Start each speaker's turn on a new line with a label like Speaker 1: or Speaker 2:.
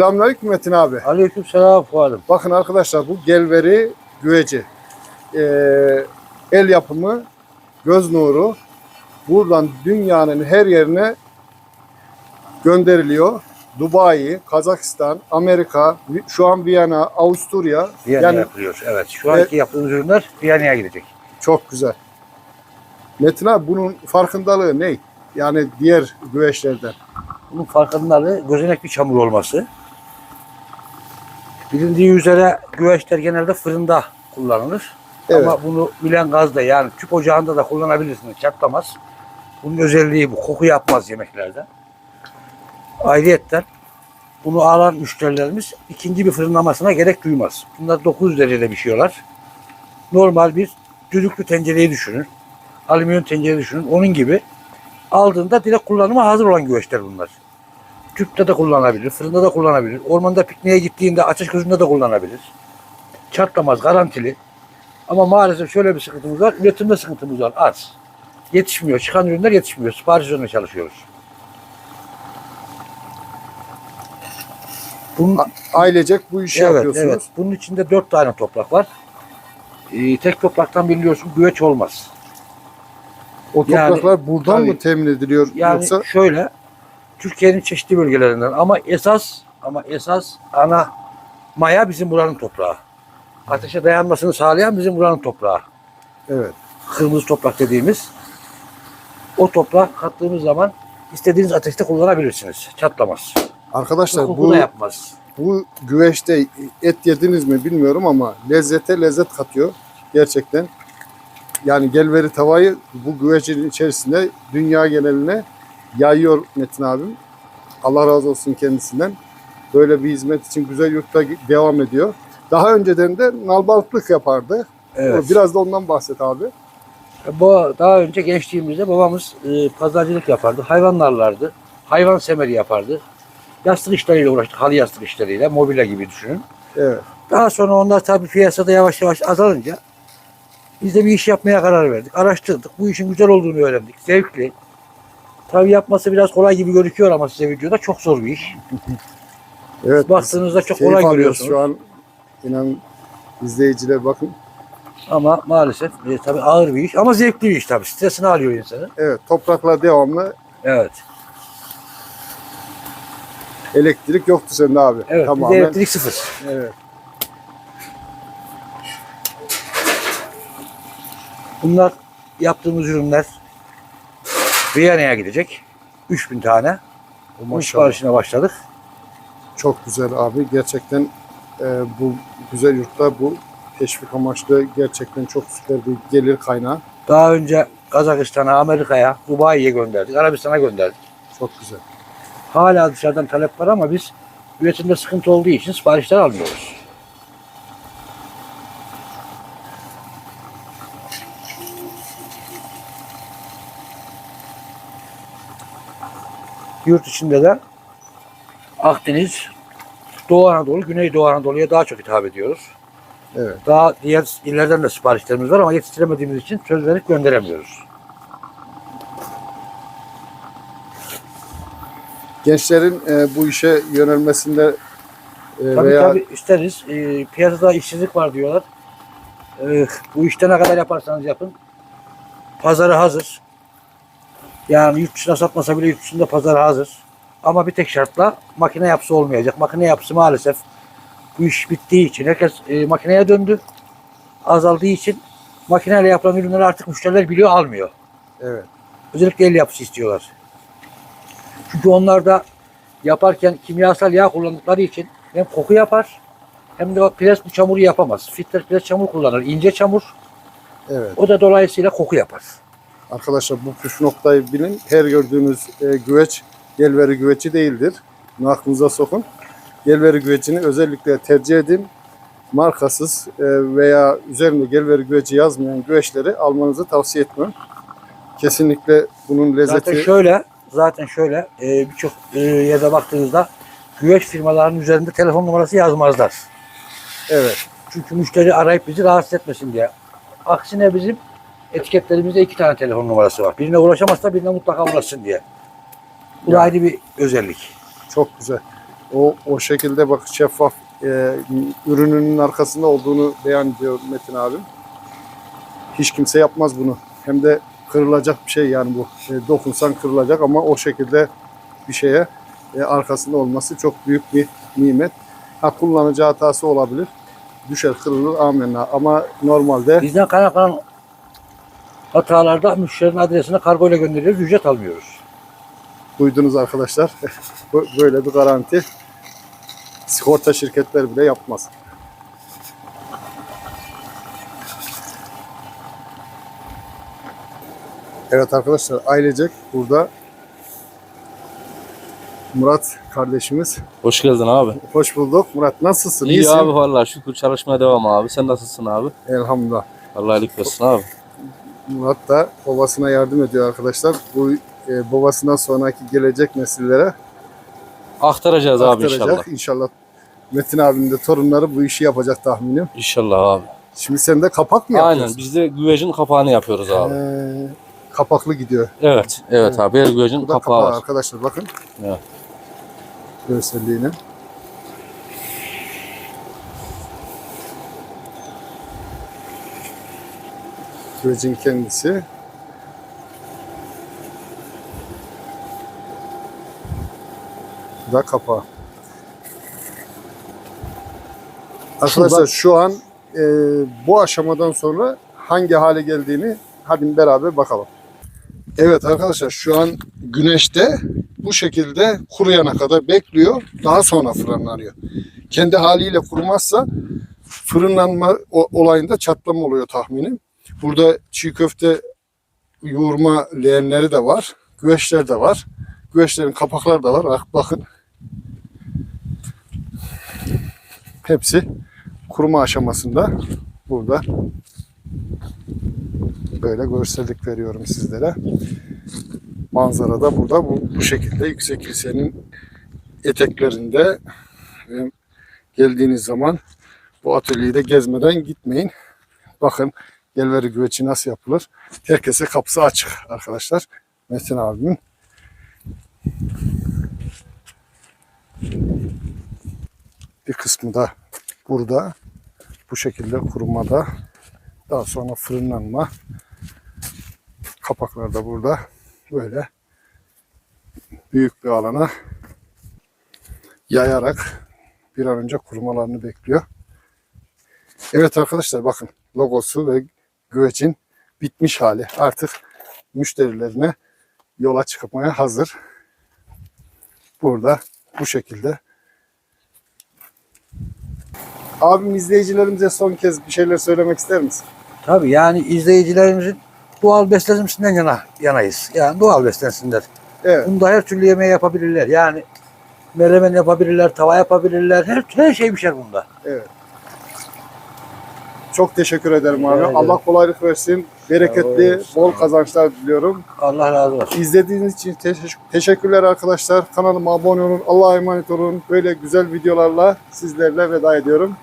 Speaker 1: Selamünaleyküm Metin abi.
Speaker 2: Aleyküm selam Fuarım.
Speaker 1: Bakın arkadaşlar bu gelveri güveci. Ee, el yapımı göz nuru. Buradan dünyanın her yerine gönderiliyor. Dubai, Kazakistan, Amerika, şu an Viyana, Avusturya.
Speaker 2: Viyana'ya
Speaker 1: yani
Speaker 2: yapılıyor. Evet. Şu anki yaptığımız ürünler Viyana'ya gidecek.
Speaker 1: çok güzel. Metin abi bunun farkındalığı ne? Yani diğer güveçlerden.
Speaker 2: Bunun farkındalığı gözenek bir çamur olması. Bilindiği üzere güveçler genelde fırında kullanılır.
Speaker 1: Evet.
Speaker 2: Ama bunu bilen gazda yani tüp ocağında da kullanabilirsiniz. Çatlamaz. Bunun özelliği bu. Koku yapmaz yemeklerde. Ayrıyetten bunu alan müşterilerimiz ikinci bir fırınlamasına gerek duymaz. Bunlar 900 derecede pişiyorlar. Normal bir düdüklü tencereyi düşünün. Alüminyum tencere düşünün. Onun gibi aldığında direkt kullanıma hazır olan güveçler bunlar. Tüpte de kullanabilir, fırında da kullanabilir. Ormanda pikniğe gittiğinde ateş gözünde de kullanabilir. Çatlamaz, garantili. Ama maalesef şöyle bir sıkıntımız var. Üretimde sıkıntımız var. Az. Yetişmiyor. Çıkan ürünler yetişmiyor. Sipariş üzerine çalışıyoruz. Bunun,
Speaker 1: Ailecek bu işi
Speaker 2: evet,
Speaker 1: yapıyorsunuz.
Speaker 2: evet. Bunun içinde dört tane toprak var. Ee, tek topraktan biliyorsun güveç olmaz.
Speaker 1: O
Speaker 2: Yani,
Speaker 1: topraklar buradan
Speaker 2: tabii.
Speaker 1: mı temin ediliyor
Speaker 2: Yani
Speaker 1: yoksa
Speaker 2: şöyle Türkiye'nin çeşitli bölgelerinden ama esas ama esas ana maya bizim buranın toprağı. Ateşe dayanmasını sağlayan bizim buranın toprağı.
Speaker 1: evet.
Speaker 2: Kırmızı toprak dediğimiz. O toprak kattığımız zaman istediğiniz ateşte kullanabilirsiniz. Çatlamaz.
Speaker 1: Arkadaşlar
Speaker 2: Koku
Speaker 1: bu
Speaker 2: yapmaz.
Speaker 1: bu güveçte et yediniz mi bilmiyorum ama lezzete lezzet katıyor gerçekten. Yani gelveri tavayı bu güvecin içerisinde dünya geneline yayıyor Metin abim. Allah razı olsun kendisinden. Böyle bir hizmet için güzel yurtta devam ediyor. Daha önceden de nalbalıklık yapardı.
Speaker 2: Evet.
Speaker 1: Biraz da ondan bahset abi.
Speaker 2: Bu daha önce gençliğimizde babamız e, pazarcılık yapardı. Hayvanlarlardı. Hayvan semeri yapardı. Yastık işleriyle uğraştık. Halı yastık işleriyle. Mobilya gibi düşünün.
Speaker 1: Evet.
Speaker 2: Daha sonra onlar tabii piyasada yavaş yavaş azalınca biz de bir iş yapmaya karar verdik. Araştırdık. Bu işin güzel olduğunu öğrendik. Zevkli. Tabii yapması biraz kolay gibi gözüküyor ama size videoda çok zor bir iş.
Speaker 1: Evet.
Speaker 2: Baktığınızda çok kolay görüyorsunuz.
Speaker 1: Şu an inan izleyiciler bakın.
Speaker 2: Ama maalesef e, tabii ağır bir iş ama zevkli bir iş tabii. Stresini alıyor insanı.
Speaker 1: Evet toprakla devamlı
Speaker 2: Evet.
Speaker 1: elektrik yoktu sende abi.
Speaker 2: Evet.
Speaker 1: Tamamen.
Speaker 2: elektrik sıfır.
Speaker 1: Evet.
Speaker 2: Bunlar yaptığımız ürünler Viyana'ya gidecek. 3000 tane. Bu
Speaker 1: Maşallah.
Speaker 2: siparişine başladık.
Speaker 1: Çok güzel abi. Gerçekten e, bu güzel yurtta bu teşvik amaçlı gerçekten çok süper bir gelir kaynağı.
Speaker 2: Daha önce Kazakistan'a, Amerika'ya, Dubai'ye gönderdik. Arabistan'a gönderdik.
Speaker 1: Çok güzel.
Speaker 2: Hala dışarıdan talep var ama biz üretimde sıkıntı olduğu için siparişler almıyoruz. Yurt içinde de Akdeniz, Doğu Anadolu, Güneydoğu Anadolu'ya daha çok hitap ediyoruz.
Speaker 1: Evet.
Speaker 2: Daha diğer illerden de siparişlerimiz var ama yetiştiremediğimiz için söz verip gönderemiyoruz.
Speaker 1: Gençlerin e, bu işe yönelmesinde e,
Speaker 2: Tabii
Speaker 1: veya
Speaker 2: tabii isteriz. Ee, piyasada işsizlik var diyorlar. Ee, bu işte ne kadar yaparsanız yapın. Pazarı hazır. Yani yurt dışına satmasa bile yurt dışında pazarı hazır. Ama bir tek şartla makine yapısı olmayacak. Makine yapısı maalesef bu iş bittiği için herkes e, makineye döndü. Azaldığı için makineyle yapılan ürünleri artık müşteriler biliyor almıyor.
Speaker 1: evet.
Speaker 2: Özellikle el yapısı istiyorlar. Çünkü onlar da yaparken kimyasal yağ kullandıkları için hem koku yapar hem de pres bu çamuru yapamaz. Filtre pres çamur kullanır. ince çamur.
Speaker 1: Evet.
Speaker 2: O da dolayısıyla koku yapar.
Speaker 1: Arkadaşlar bu püf noktayı bilin. Her gördüğünüz e, güveç gelveri güveci değildir. Bunu aklınıza sokun. Gelveri güvecini özellikle tercih edin. Markasız e, veya üzerinde gelveri güveci yazmayan güveçleri almanızı tavsiye etmem. Kesinlikle bunun lezzeti
Speaker 2: Zaten şöyle zaten şöyle e, birçok e, yerde baktığınızda güveç firmalarının üzerinde telefon numarası yazmazlar.
Speaker 1: evet.
Speaker 2: Çünkü müşteri arayıp bizi rahatsız etmesin diye. Aksine bizim etiketlerimizde iki tane telefon numarası var. Birine ulaşamazsa birine mutlaka ulaşsın diye. Bu da ayrı bir özellik.
Speaker 1: Çok güzel. O o şekilde bak şeffaf e, ürününün arkasında olduğunu beyan ediyor Metin abi. Hiç kimse yapmaz bunu. Hem de kırılacak bir şey yani bu. E, dokunsan kırılacak ama o şekilde bir şeye e, arkasında olması çok büyük bir nimet. Ha kullanıcı hatası olabilir. Düşer kırılır amenna ama normalde
Speaker 2: Bizden kaynaklanan hatalarda müşterinin adresine kargo ile gönderiyoruz. Ücret almıyoruz.
Speaker 1: duydunuz arkadaşlar. Bu- Böyle bir garanti sigorta şirketler bile yapmaz. Evet arkadaşlar ailecek burada Murat kardeşimiz.
Speaker 3: Hoş geldin abi.
Speaker 1: Hoş bulduk. Murat nasılsın?
Speaker 3: İyi
Speaker 1: İyisin?
Speaker 3: abi vallahi şükür çalışmaya devam abi. Sen nasılsın abi?
Speaker 1: Elhamdülillah.
Speaker 3: Allah iyilik versin abi.
Speaker 1: Murat da babasına yardım ediyor arkadaşlar. Bu e, babasından sonraki gelecek nesillere
Speaker 3: Aktaracağız abi
Speaker 1: aktaracak.
Speaker 3: inşallah.
Speaker 1: İnşallah Metin abinin de torunları bu işi yapacak tahminim.
Speaker 3: İnşallah abi.
Speaker 1: Şimdi sen de kapak mı
Speaker 3: Aynen
Speaker 1: yapıyorsun?
Speaker 3: biz de güvecin kapağını yapıyoruz abi.
Speaker 1: Ee, kapaklı gidiyor.
Speaker 3: Evet, evet abi. Her güvecin
Speaker 1: Bu da
Speaker 3: kapağı
Speaker 1: kapağı
Speaker 3: var.
Speaker 1: arkadaşlar bakın.
Speaker 3: Evet.
Speaker 1: Görselliğine. Güvecin kendisi. Bu da kapağı. Arkadaşlar şu an e, bu aşamadan sonra hangi hale geldiğini hadi beraber bakalım. Evet arkadaşlar şu an güneşte bu şekilde kuruyana kadar bekliyor. Daha sonra fırınlanıyor. Kendi haliyle kurumazsa fırınlanma olayında çatlama oluyor tahminim. Burada çiğ köfte yoğurma leğenleri de var. Güveçler de var. Güveçlerin kapakları da var. Bak, bakın. Hepsi kuruma aşamasında burada. Böyle görsellik veriyorum sizlere. Manzara da burada bu, bu şekilde Yüksek Kilise'nin eteklerinde geldiğiniz zaman bu atölyeyi de gezmeden gitmeyin. Bakın gelveri güveci nasıl yapılır. Herkese kapısı açık arkadaşlar. Metin abimin. Bir kısmı da burada. Bu şekilde kurumada. Daha sonra fırınlanma. Kapaklar da burada. Böyle büyük bir alana yayarak bir an önce kurumalarını bekliyor. Evet arkadaşlar bakın logosu ve güvecin bitmiş hali. Artık müşterilerine yola çıkmaya hazır. Burada bu şekilde. Abim izleyicilerimize son kez bir şeyler söylemek ister misin?
Speaker 2: Tabii yani izleyicilerimizin doğal beslenmesinden yana, yanayız. Yani doğal beslensinler.
Speaker 1: Evet.
Speaker 2: Bunda her türlü yemeği yapabilirler. Yani menemen yapabilirler, tava yapabilirler. Her, her şey pişer bunda.
Speaker 1: Evet. Çok teşekkür ederim abi.
Speaker 2: Ederim.
Speaker 1: Allah kolaylık versin. Bereketli, bol kazançlar diliyorum.
Speaker 2: Allah razı olsun.
Speaker 1: İzlediğiniz için teşekkür- teşekkürler arkadaşlar. Kanalıma abone olun. Allah'a emanet olun. Böyle güzel videolarla sizlerle veda ediyorum.